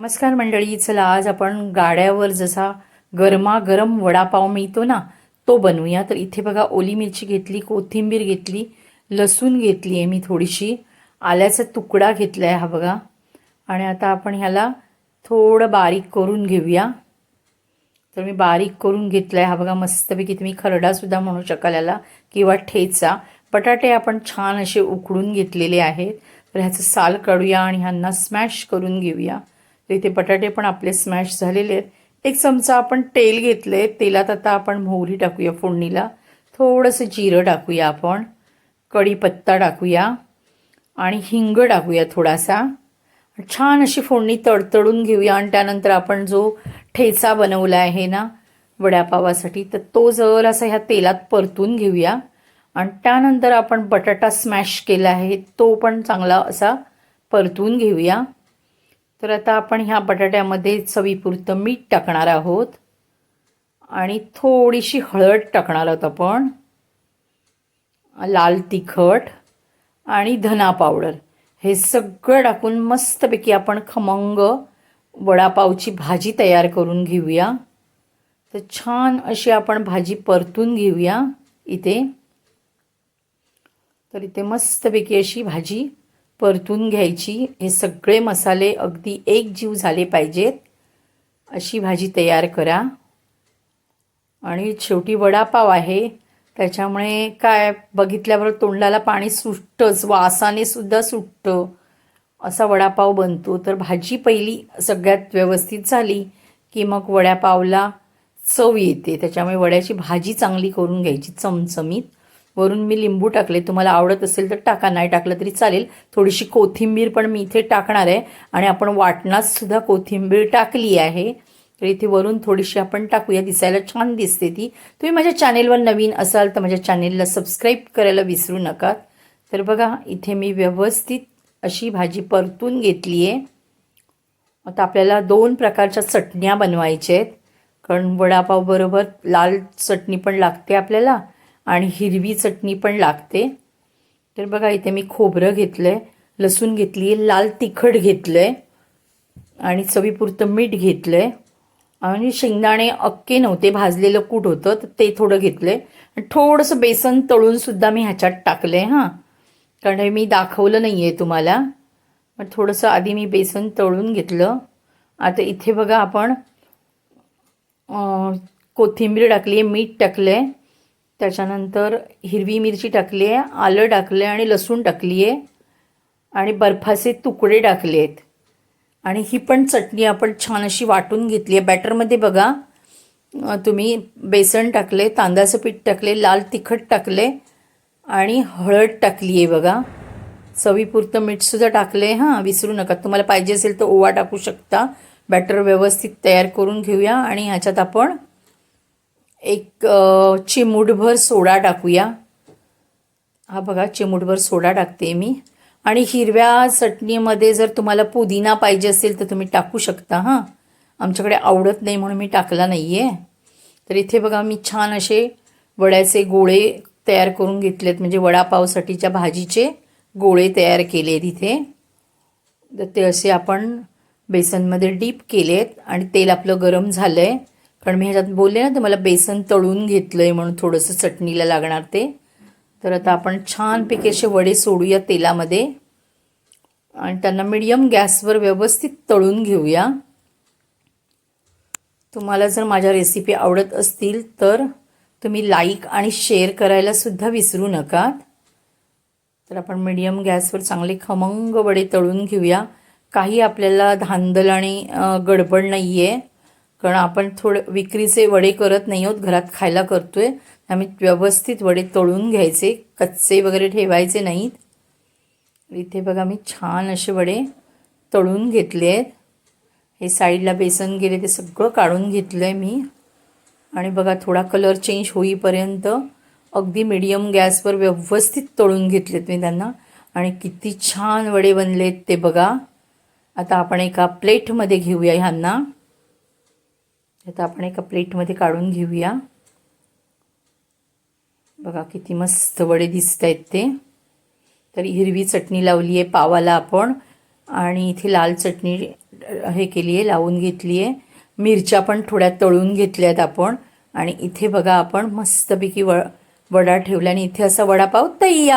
नमस्कार मंडळी चला आज आपण गाड्यावर जसा गरमागरम वडापाव मिळतो ना तो बनवूया. तर इथे बघा ओली मिरची घेतली कोथिंबीर घेतली लसूण घेतली आहे मी थोडीशी आल्याचा तुकडा घेतला आहे हा बघा. आणि आता आपण ह्याला थोडं बारीक करून घेऊया. तर मी बारीक करून घेतला आहे हा बघा मस्तपैकी तुम्ही खरडासुद्धा म्हणू शकाल याला किंवा ठेचा. बटाटे आपण छान असे उकडून घेतलेले आहेत. तर ह्याचं साल काढूया आणि ह्यांना स्मॅश करून घेऊया. इथे बटाटे पण आपले स्मॅश झालेले आहेत. एक चमचा आपण तेल घेतले तेलात आता आपण मोहरी टाकूया फोडणीला. थोडंसं जिरं टाकूया आपण. कढीपत्ता टाकूया. आणि हिंग टाकूया थोडासा. छान अशी फोडणी तडतडून घेऊया. आणि त्यानंतर आपण जो ठेचा बनवला आहे ना वड्यापावासाठी तर तो जर असा ह्या तेलात परतून घेऊया. आणि त्यानंतर आपण बटाटा स्मॅश केला आहे तो पण चांगला असा परतून घेऊया. तर आता आपण ह्या बटाट्यामध्ये चवीपुरतं मीठ टाकणार आहोत. आणि थोडीशी हळद टाकणार आहोत आपण. लाल तिखट आणि धना पावडर. हे सगळं टाकून मस्तपैकी आपण खमंग वडापावची भाजी तयार करून घेऊया. तर छान अशी आपण भाजी परतून घेऊया इथे. तर इथे मस्तपैकी अशी भाजी परतून घ्यायची. हे सगळे मसाले अगदी एक जीव झाले पाहिजेत. अशी भाजी तयार करा. आणि शेवटी वडापाव आहे. त्याच्यामुळे काय बघितल्यावर तोंडाला पाणी सुटतंच वासाने सुद्धा सुटतं. असा वडापाव बनतो. तर भाजी पहिली सगळ्यात व्यवस्थित झाली की मग वड्यापावला चव येते. त्याच्यामुळे वड्याची भाजी चांगली करून घ्यायची चमचमीत. वरून मी लिंबू टाकले. तुम्हाला आवडत असेल तर टाका नाही टाकलं तरी चालेल. थोडीशी कोथिंबीर पण मी इथे टाकणार आहे आणि आपण वाटणातसुद्धा कोथिंबीर टाकली आहे. तर इथे वरून थोडीशी आपण टाकूया. दिसायला छान दिसते ती. तुम्ही माझ्या चॅनेलवर नवीन असाल तर माझ्या चॅनेलला सबस्क्राईब करायला विसरू नका. तर बघा इथे मी व्यवस्थित अशी भाजी परतून घेतली आहे. आता आपल्याला दोन प्रकारच्या चटण्या बनवायच्या आहेत. कारण वडापावबरोबर लाल चटणी पण लागते आपल्याला. आणि हिरवी चटणी पण लागते. तर बघा इथे मी खोबरं घेतलं आहे लसूण घेतली आहे लाल तिखट घेतलं आहे आणि चवीपुरतं मीठ घेतलं आहे आणि शेंगदाणे अक्के नव्हते भाजलेलं कूट होतं तर ते थोडं घेतलं आहे थोडंसं बेसन तळूनसुद्धा मी ह्याच्यात टाकलं आहे हां. कारण हे मी दाखवलं नाही आहे तुम्हाला. पण थोडंसं आधी मी बेसन तळून घेतलं. आता इथे बघा आपण कोथिंबीर टाकली आहे मीठ टाकलं आहे त्याच्यानंतर हिरवी मिरची टाकली आहे आलं टाकलं आहे आणि लसूण टाकली आहे आणि बर्फाचे तुकडे टाकले आहेत आणि ही पण चटणी आपण छान अशी वाटून घेतली आहे बॅटरमध्ये बघा तुम्ही बेसन टाकले तांदळाचं पीठ टाकले लाल तिखट टाकले आणि हळद टाकली आहे बघा. चवीपुरतं मीठसुद्धा टाकलं आहे हां विसरू नका. तुम्हाला पाहिजे असेल तर ओवा टाकू शकता. बॅटर व्यवस्थित तयार करून घेऊया आणि ह्याच्यात आपण एक चिमूटभर सोडा टाकूया. हा बघा चिमूटभर सोडा टाकते मी. आणि हिरव्या चटणीमध्ये जर तुम्हाला पुदिना पाहिजे असेल तर तुम्ही टाकू शकता हां. आमच्याकडे आवडत नाही म्हणून मी टाकला नाही आहे तर इथे बघा मी छान असे वड्याचे गोळे तयार करून घेतलेत. म्हणजे वडापावसाठीच्या भाजीचे गोळे तयार केले आहेत इथे. तर ते असे आपण बेसनमध्ये डीप केलेत आणि तेल आपलं गरम झालं आहे कारण मी ह्याच्यात बोलले ना तर मला बेसन तळून घेतलं आहे म्हणून थोडंसं चटणीला लागणार ते. तर आता आपण छानपैकी असे वडे सोडूया तेलामध्ये. आणि त्यांना मिडियम गॅसवर व्यवस्थित तळून घेऊया. तुम्हाला जर माझ्या रेसिपी आवडत असतील तर तुम्ही लाईक आणि शेअर करायलासुद्धा विसरू नका तर आपण मिडियम गॅसवर चांगले खमंग वडे तळून घेऊया. काही आपल्याला धांदल आणि गडबड नाही आहे कारण आपण थोडं विक्रीचे वडे करत नाही आहोत घरात खायला करतो आहे आम्ही व्यवस्थित वडे तळून घ्यायचे कच्चे वगैरे ठेवायचे नाहीत. इथे बघा मी छान असे वडे तळून घेतले आहेत. हे साईडला बेसन गेले ते सगळं काढून घेतलं आहे मी. आणि बघा थोडा कलर चेंज होईपर्यंत अगदी मिडियम गॅसवर व्यवस्थित तळून घेतलेत मी त्यांना. आणि किती छान वडे बनलेत ते बघा. आता आपण एका प्लेटमध्ये घेऊया ह्यांना. आता आपण एका प्लेटमध्ये काढून घेऊया. बघा किती मस्त वडे दिसत आहेत ते. तर हिरवी चटणी लावली आहे पावाला आपण. आणि इथे लाल चटणी हे केली आहे लावून घेतली आहे मिरच्या पण थोड्या तळून घेतल्या आहेत आपण. आणि इथे बघा आपण मस्तपैकी व वडा ठेवला आणि इथे असा वडापाव तैया